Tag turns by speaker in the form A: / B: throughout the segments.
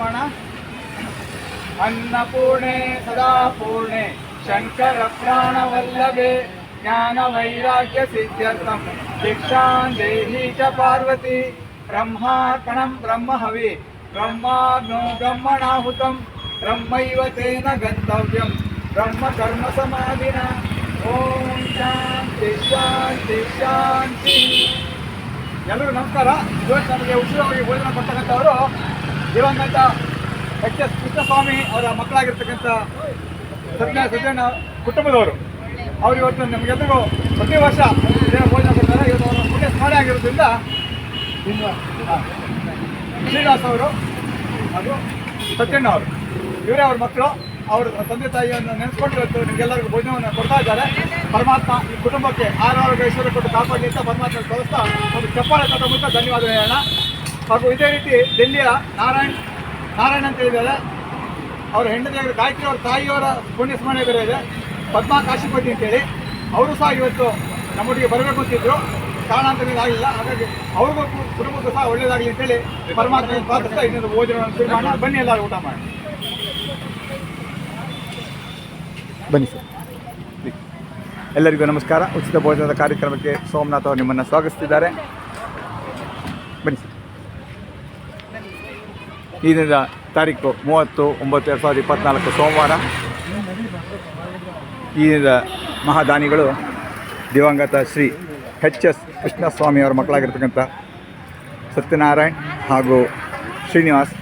A: ಮಾಡೋಣ ಅನ್ನಪೂರ್ಣೆ ಸದಾ ಪೂರ್ಣೆ ಶಂಕರ ಪ್ರಾಣವಲ್ಲವೇ ಜ್ಞಾನ ವೈರಾಗ್ಯ ಸಿದ್ಧ್ಯರ್ಥಂ ದೀಕ್ಷಾಂ ದೇಹಿ ಚ ಪಾರ್ವತಿ ಬ್ರಹ್ಮಾರ್ಪಣಂ ಬ್ರಹ್ಮ ಹವಿ ಬ್ರಹ್ಮಾಗ್ನೋ ಬ್ರಹ್ಮಣಾಹುತಂ, ಬ್ರಹ್ಮೈವ ತೇನ ಗಂತವ್ಯಂ, ಬ್ರಹ್ಮ ಕರ್ಮ ಸಮಾಧಿನ, ಓಂ ಶಾಂತಿ ಶಾಂತಿ ಶಾಂತಿ. ಎಲ್ಲರಿಗೂ ನಮಸ್ಕಾರ. ಇವತ್ತು ನಮಗೆ ಉಚಿತವಾಗಿ ಭೋಜನ ಕೊಡ್ತಕ್ಕಂಥವರು ದಿವಂಗತ ಎಚ್ ಎಸ್ ಕೃಷ್ಣಸ್ವಾಮಿ ಅವರ ಮಕ್ಕಳಾಗಿರ್ತಕ್ಕಂಥ ಸತ್ಯ ಸತ್ಯಣ್ಣ ಕುಟುಂಬದವರು. ಅವರು ಇವತ್ತು ನಮಗೆಲ್ಲರಿಗೂ ಪ್ರತಿ ವರ್ಷ ಭೋಜನ ಕೊಡ್ತಾರೆ. ಇವತ್ತು ಅವರ ಪುಣ್ಯ ಸ್ಮರಣೆ ಆಗಿರೋದ್ರಿಂದ ಇನ್ನು ಶ್ರೀನಿವಾಸ್ ಅವರು ಅದು ಸತ್ಯಣ್ಣ ಅವರು. ಇವರೇ ಅವ್ರ ಮಕ್ಕಳು. ಅವ್ರ ತಂದೆ ತಾಯಿಯನ್ನು ನೆನೆಸ್ಕೊಂಡು ಇವತ್ತು ನಿಮಗೆಲ್ಲರಿಗೂ ಭೋಜನವನ್ನು ಕೊಡ್ತಾ ಇದ್ದಾರೆ. ಪರಮಾತ್ಮ ಈ ಕುಟುಂಬಕ್ಕೆ ಆರೋಗ್ಯ ಐಶ್ವರ್ಯ ಕೊಟ್ಟು ಕಾಪಾಡಿ ಅಂತ ಪರಮಾತ್ಮ ಕಳಿಸ್ತಾ ಒಂದು ಚಪ್ಪಾಳೆ ಕಟ್ಟ ಮೂಲಕ ಧನ್ಯವಾದ ಹೇಳೋಣ ಹಾಗೂ ಇದೇ ರೀತಿ ದಿಲ್ಲಿಯ ನಾರಾಯಣ್ ನಾರಾಯಣ್ ಅಂತ ಹೇಳಿದ್ದಾರೆ ಅವ್ರ ಹೆಂಡತಿಯವರು ಗಾಯತ್ರಿ ಅವರ ತಾಯಿಯವರ ಪುಣ್ಯ ಸ್ಮರಣೆ ಬೇರೆ ಇದೆ. ಪದ್ಮಾ ಕಾಶಿಪತಿ ಅಂತೇಳಿ. ಅವರು ಸಹ ಇವತ್ತು ನಮ್ಮೊಟ್ಟಿಗೆ ಬರಬೇಕು ಅಂತಿದ್ರು. ಕಾರಣಾಂತರದಿಂದ ಆಗಲಿಲ್ಲ ಹಾಗಾಗಿ ಅವ್ರಿಗೂ ಕುಟುಂಬಕ್ಕೂ ಸಹ ಒಳ್ಳೇದಾಗಲಿ ಅಂತೇಳಿ ಪರಮಾತ್ಮ ಪ್ರಾರ್ಥಿಸ್ತಾ ಇನ್ನೊಂದು ಭೋಜನವನ್ನು ಶುರು ಬನ್ನಿ ಎಲ್ಲರೂ ಊಟ ಮಾಡಿ ಬನ್ನಿ ಸರ್. ಎಲ್ಲರಿಗೂ ನಮಸ್ಕಾರ. ಉಚಿತ ಭೋಜನದ ಕಾರ್ಯಕ್ರಮಕ್ಕೆ ಸೋಮನಾಥ್ ಅವರು ನಿಮ್ಮನ್ನು ಸ್ವಾಗತಿಸಿದ್ದಾರೆ ಬನ್ನಿ ಸರ್. ಈ ದಿನದ ತಾರೀಕು ಮೂವತ್ತು, ಒಂಬತ್ತು, ಎರಡು ಸಾವಿರದ ಇಪ್ಪತ್ತ್ನಾಲ್ಕು ಸೋಮವಾರ ಈ ದಿನದ ಮಹಾದಾನಿಗಳು ದಿವಂಗತ ಶ್ರೀ ಎಚ್ ಎಸ್ ಕೃಷ್ಣಸ್ವಾಮಿ ಅವರ ಮಕ್ಕಳಾಗಿರ್ತಕ್ಕಂಥ ಸತ್ಯನಾರಾಯಣ್ ಹಾಗೂ ಶ್ರೀನಿವಾಸ್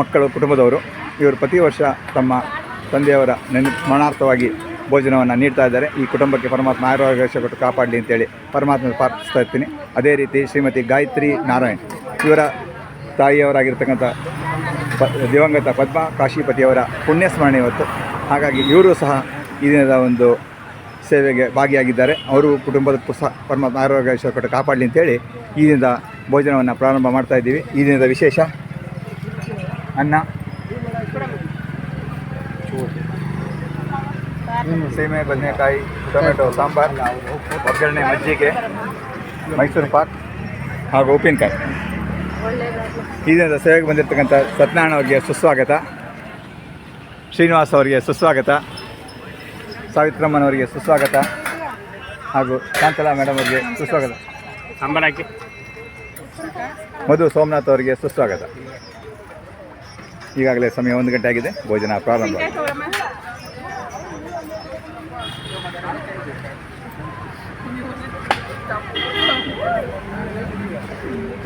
A: ಮಕ್ಕಳು ಕುಟುಂಬದವರು, ಇವರು ಪ್ರತಿ ವರ್ಷ ತಮ್ಮ ತಂದೆಯವರ ನೆನ ಸ್ಮರಣಾರ್ಥವಾಗಿ ಭೋಜನವನ್ನು ನೀಡ್ತಾ ಇದ್ದಾರೆ. ಈ ಕುಟುಂಬಕ್ಕೆ ಪರಮಾತ್ಮ ಆರೋಗ್ಯ ಕೊಟ್ಟು ಕಾಪಾಡಲಿ ಅಂತೇಳಿ ಪರಮಾತ್ಮ ಪ್ರಾರ್ಥಿಸ್ತಾ ಇರ್ತೀನಿ. ಅದೇ ರೀತಿ ಶ್ರೀಮತಿ ಗಾಯತ್ರಿ ನಾರಾಯಣ್ ಇವರ ತಾಯಿಯವರಾಗಿರ್ತಕ್ಕಂಥ ಪ, ದಿವಂಗತ ಪದ್ಮ ಕಾಶಿಪತಿಯವರ ಪುಣ್ಯ ಸ್ಮರಣೆ ಇವತ್ತು. ಹಾಗಾಗಿ ಇವರು ಸಹ ಈ ದಿನದ ಒಂದು ಸೇವೆಗೆ ಭಾಗಿಯಾಗಿದ್ದಾರೆ. ಅವರು ಕುಟುಂಬದ ಸಹ ಪರಮಾತ್ಮ ಆರೋಗ್ಯ ಕೊಟ್ಟು ಕಾಪಾಡಲಿ ಅಂತೇಳಿ ಈ ದಿನದ ಭೋಜನವನ್ನು ಪ್ರಾರಂಭ ಮಾಡ್ತಾ ಇದ್ದೀವಿ. ಈ ದಿನದ ವಿಶೇಷ? ಅನ್ನ. ಸೀಮೆ, ಬದನೆಕಾಯಿ, ಟೊಮೆಟೊ, ಸಾಂಬಾರು, ಒಗ್ಗರಣೆ, ಮಜ್ಜಿಗೆ, ಮೈಸೂರು ಪಾಕ್ ಹಾಗೂ ಉಪ್ಪಿನಕಾಯಿ. ಇದರಿಂದ ಸೇವೆಗೆ ಬಂದಿರತಕ್ಕಂಥ ಸತ್ಯನಾರಾಯಣ ಅವರಿಗೆ ಸುಸ್ವಾಗತ. ಶ್ರೀನಿವಾಸ್ ಅವರಿಗೆ ಸುಸ್ವಾಗತ. ಸಾವಿತ್ರಮ್ಮನವರಿಗೆ ಸುಸ್ವಾಗತ. ಹಾಗೂ ಶಾಂತಲಾ ಮೇಡಮ್ ಅವರಿಗೆ ಸುಸ್ವಾಗತ.
B: ಅಂಬನಾಕಿ
A: ಮಧು ಸೋಮನಾಥ್ ಅವರಿಗೆ ಸುಸ್ವಾಗತ. ಈಗಾಗಲೇ ಸಮಯ ಒಂದು ಗಂಟೆ ಆಗಿದೆ. ಭೋಜನ ಪ್ರಾರಂಭ.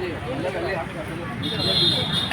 A: 对，你要改的话，